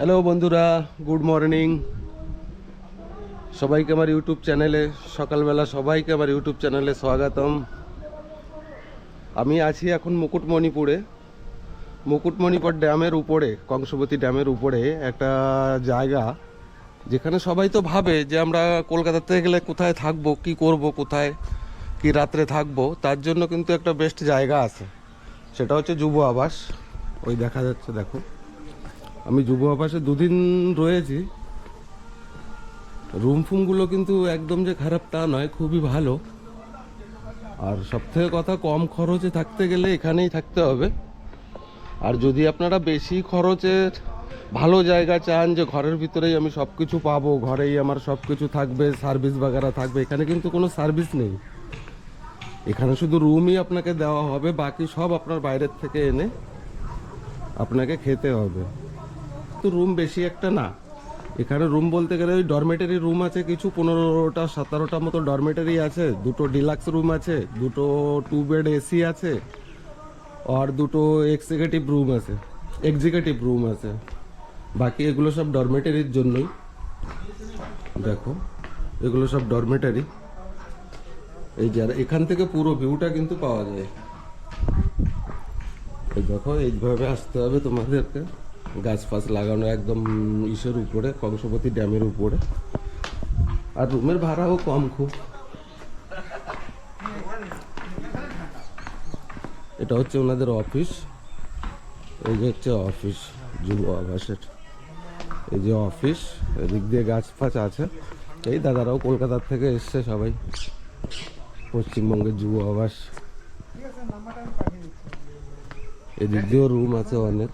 Hello বন্ধুরা good morning সবাইকে আমার ইউটিউব চ্যানেলে সকালবেলা সবাইকে আমার ইউটিউব চ্যানেলে স্বাগতম। আমি আছি এখন মুকুটমণিপুরে। মুকুটমণিপুর ড্যামের উপরে, কংসবতী ড্যামের উপরে একটা জায়গা, যেখানে সবাই তো ভাবে যে আমরা কলকাতাতে গেলে কোথায় থাকব, কি করব কোথায়, কি রাত্রে থাকব, তার জন্য কিন্তু একটা বেস্ট জায়গা আছে। সেটা হচ্ছে যুব আবাস। ওই দেখা যাচ্ছে, দেখো। আমি যুব আবাসে দুদিন রয়েছি। রুম ফুমগুলো কিন্তু একদম যে খারাপ তা নয়, খুবই ভালো। আর সব থেকে কথা, কম খরচে থাকতে গেলে এখানেই থাকতে হবে। আর যদি আপনারা বেশি খরচের ভালো জায়গা চান, যে ঘরের ভিতরেই আমি সব কিছু পাবো, ঘরেই আমার সব কিছু থাকবে, সার্ভিস বাগারা থাকবে, এখানে কিন্তু কোনো সার্ভিস নেই। এখানে শুধু রুমই আপনাকে দেওয়া হবে, বাকি সব আপনার বাইরের থেকে এনে আপনাকে খেতে হবে। তো রুম বেশি একটা না। এখানে রুম বলতে গেলে ওই ডরমেটারি রুম আছে কিছু পনেরোটা, সতেরোটা মতো ডরমেটারি আছে। দুটো ডিলাক্স রুম আছে, দুটো টু বেড এসি আছে, আর দুটো এক্সিকিউটিভ রুম আছে এক্সিকিউটিভ রুম আছে। বাকি এগুলো সব ডরমেটারির জন্যই। দেখো, এগুলো সব ডরমেটারি এই যারা এখান থেকে পুরো ভিউটা কিন্তু পাওয়া যায়। দেখো, এইভাবে আসতে হবে তোমাদেরকে। গাছ ফাছ লাগানো একদম ইসের উপরে, কংসবতী ড্যামের উপরে। আর রুমের ভাড়াও কম খুব। এটা হচ্ছে ওনাদের অফিস। এই যে হচ্ছে অফিস যুব আবাসের। এই যে অফিস, এদিক দিয়ে গাছ ফাছ আছে। এই দাদারাও কলকাতার থেকে এসছে সবাই। পশ্চিমবঙ্গের যুব আবাস। এদিক দিয়েও রুম আছে অনেক।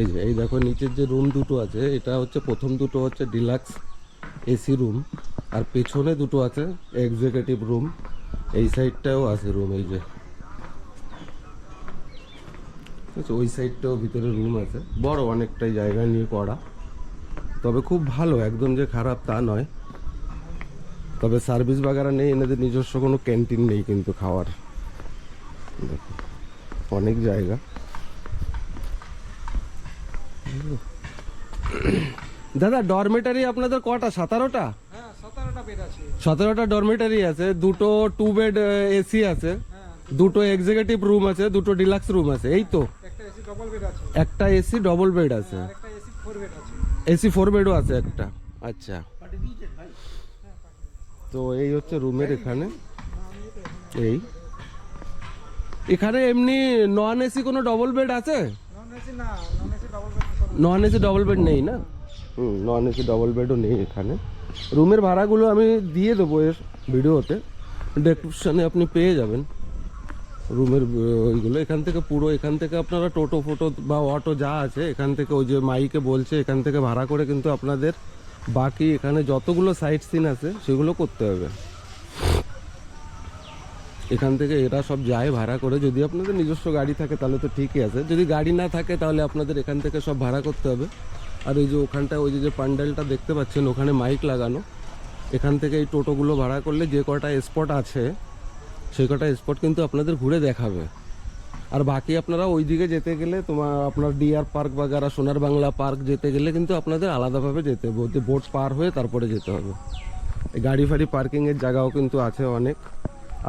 এই যে এই দেখো নিচের যে রুম দুটো আছে এটা হচ্ছে প্রথম দুটো হচ্ছে ডিলাক্স এসি রুম আর পেছনে দুটো আছে এক্সিকিউটিভ রুম এই সাইডটাও আছে রুম এই যে। ওই সাইডটাও ভিতরে রুম আছে। বড় অনেকটাই জায়গা নিয়ে করা। তবে খুব ভালো একদম যে খারাপ তা নয়। তবে সার্ভিস বাগারা নেই এনাদের নিজস্ব কোনো ক্যান্টিন নেই কিন্তু খাওয়ার। দেখো, অনেক জায়গা। দাদা ডরমেটারি আপনাদের কটা? সতেরোটা? হ্যাঁ সতেরোটা ডরমেটারি আছে। দুটো টু বেড এসি আছে দুটো এক্সিকিউটিভ রুম আছে দুটো ডিলাক্স রুম আছে এই তো? একটা এসি ডবল বেড আছে। এসি ফোর বেডও আছে। একটা। আচ্ছা। তো এই হচ্ছে রুমের এখানে। এই। এখানে এমনি নন এসি কোনো ডবল বেড আছে? নন এসি ডবল বেড নেই না? হুম নন এসি ডবল বেডও নেই এখানে। রুমের ভাড়াগুলো আমি দিয়ে দেবো এর ভিডিওতে। ডেসক্রিপশানে আপনি পেয়ে যাবেন। রুমের ওইগুলো। এখান থেকে পুরো, এখান থেকে আপনারা টোটো, ফোটো বা অটো যা আছে, এখান থেকে ওই যে মাইকে বলছে, এখান থেকে ভাড়া করে কিন্তু আপনাদের বাকি এখানে যতগুলো সাইট সিন আছে, সেগুলো করতে হবে। এখান থেকে এরা সব যায় ভাড়া করে। যদি আপনাদের নিজস্ব গাড়ি থাকে, তাহলে তো ঠিকই আছে। যদি গাড়ি না থাকে, তাহলে আপনাদের এখান থেকে সব ভাড়া করতে হবে। আর ওই যে ওখানটা ওই যে প্যান্ডেলটা দেখতে পাচ্ছেন, ওখানে মাইক লাগানো। এখান থেকে এই টোটোগুলো ভাড়া করলে যে কটা স্পট আছে, সেই কটা স্পট কিন্তু আপনাদের ঘুরে দেখাবে। আর বাকি আপনারা ওই দিকে যেতে গেলে তোমার আপনার ডিআর পার্ক বাগারা সোনার বাংলা পার্ক যেতে গেলে কিন্তু আপনাদের আলাদাভাবে যেতে হবে। বোট পার হয়ে তারপরে যেতে হবে। এই গাড়ি ফাড়ি পার্কিংয়ের জায়গাও কিন্তু আছে অনেক।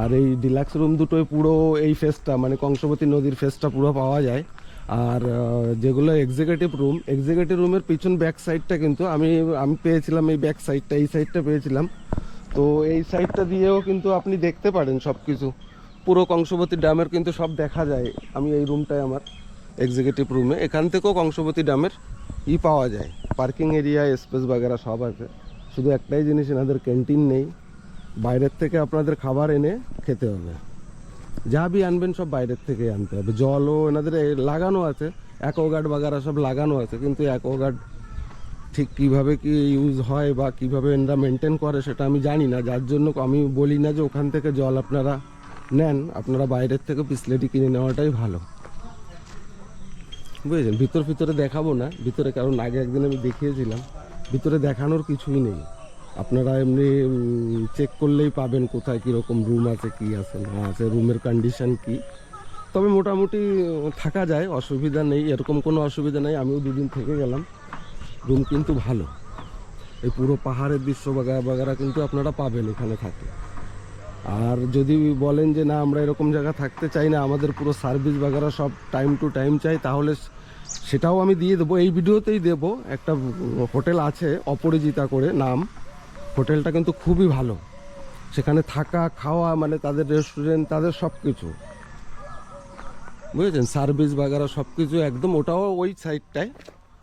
আর এই ডিলাক্স রুম দুটোই পুরো এই ফেসটা মানে কংসবতী নদীর ফেসটা পুরো পাওয়া যায়। আর যেগুলো এক্সিকিউটিভ রুম এক্সিকিউটিভ রুমের পিছন ব্যাক সাইডটা কিন্তু আমি আমি পেয়েছিলাম এই ব্যাক সাইডটা এই সাইডটা পেয়েছিলাম। তো এই সাইডটা দিয়েও কিন্তু আপনি দেখতে পারেন সব কিছু পুরো কংসবতী ড্যামের কিন্তু সব দেখা যায় আমি এই রুমটায় আমার এক্সিকিউটিভ রুমে এখান থেকেও কংসবতী ড্যামের ই পাওয়া যায়। পার্কিং এরিয়া স্পেস বাগেরা সব আছে। শুধু একটাই জিনিস, এনাদের ক্যান্টিন নেই। বাইরের থেকে আপনাদের খাবার এনে খেতে হবে। যা বি আনবেন সব বাইরের থেকে আনতে হবে। জলও এনাদের লাগানো আছে, অ্যাকোগার্ড বাগারা সব লাগানো আছে, কিন্তু অ্যাকোগার্ড ঠিক কীভাবে কি ইউজ হয় বা কীভাবে এনরা মেনটেন করে সেটা আমি জানি না। যার জন্য আমি বলি না যে ওখান থেকে জল আপনারা নেন, আপনারা বাইরের থেকে বিসলেটি কিনে নেওয়াটাই ভালো। বুঝেছেন? ভিতর ভিতরে দেখাবো না, ভিতরে কারণ আগে একদিন আমি দেখিয়েছিলাম, ভিতরে দেখানোর কিছুই নেই। আপনারা এমনি চেক করলেই পাবেন কোথায় কীরকম রুম আছে, কি আছে, না আছে রুমের কন্ডিশন কি। তবে মোটামুটি থাকা যায়, অসুবিধা নেই, এরকম কোনো অসুবিধা নেই, আমিও দুদিন থেকে গেলাম। রুম কিন্তু ভালো। এই পুরো পাহাড়ের দৃশ্য বাগা, বাগারা কিন্তু আপনারা পাবেন এখানে থাকে। আর যদি বলেন যে, না, আমরা এরকম জায়গা থাকতে চাই না, আমাদের পুরো সার্ভিস বাগারা সব টাইম টু টাইম চাই, তাহলে সেটাও আমি দিয়ে দেবো। এই ভিডিওতেই দেব। একটা হোটেল আছে অপরাজিতা করে, নাম। হোটেলটা কিন্তু খুবই ভালো। সেখানে থাকা, খাওয়া মানে তাদের রেস্টুরেন্ট তাদের সব কিছু বুঝেছেন? সার্ভিস বাগারা সব কিছু একদম ওটাও ওই সাইডটায়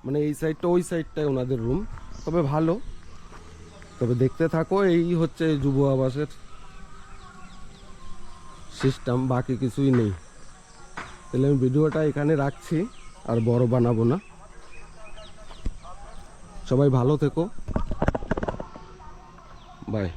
মানে এই সাইডটা ওই সাইডটায় ওনাদের রুম তবে ভালো। তবে দেখতে থাকো, এই হচ্ছে যুব আবাসের সিস্টেম বাকি কিছুই নেই। তাহলে আমি ভিডিওটা এখানে রাখছি, আর বড় বানাবো না। সবাই ভালো থেকো। ಬಾಯ್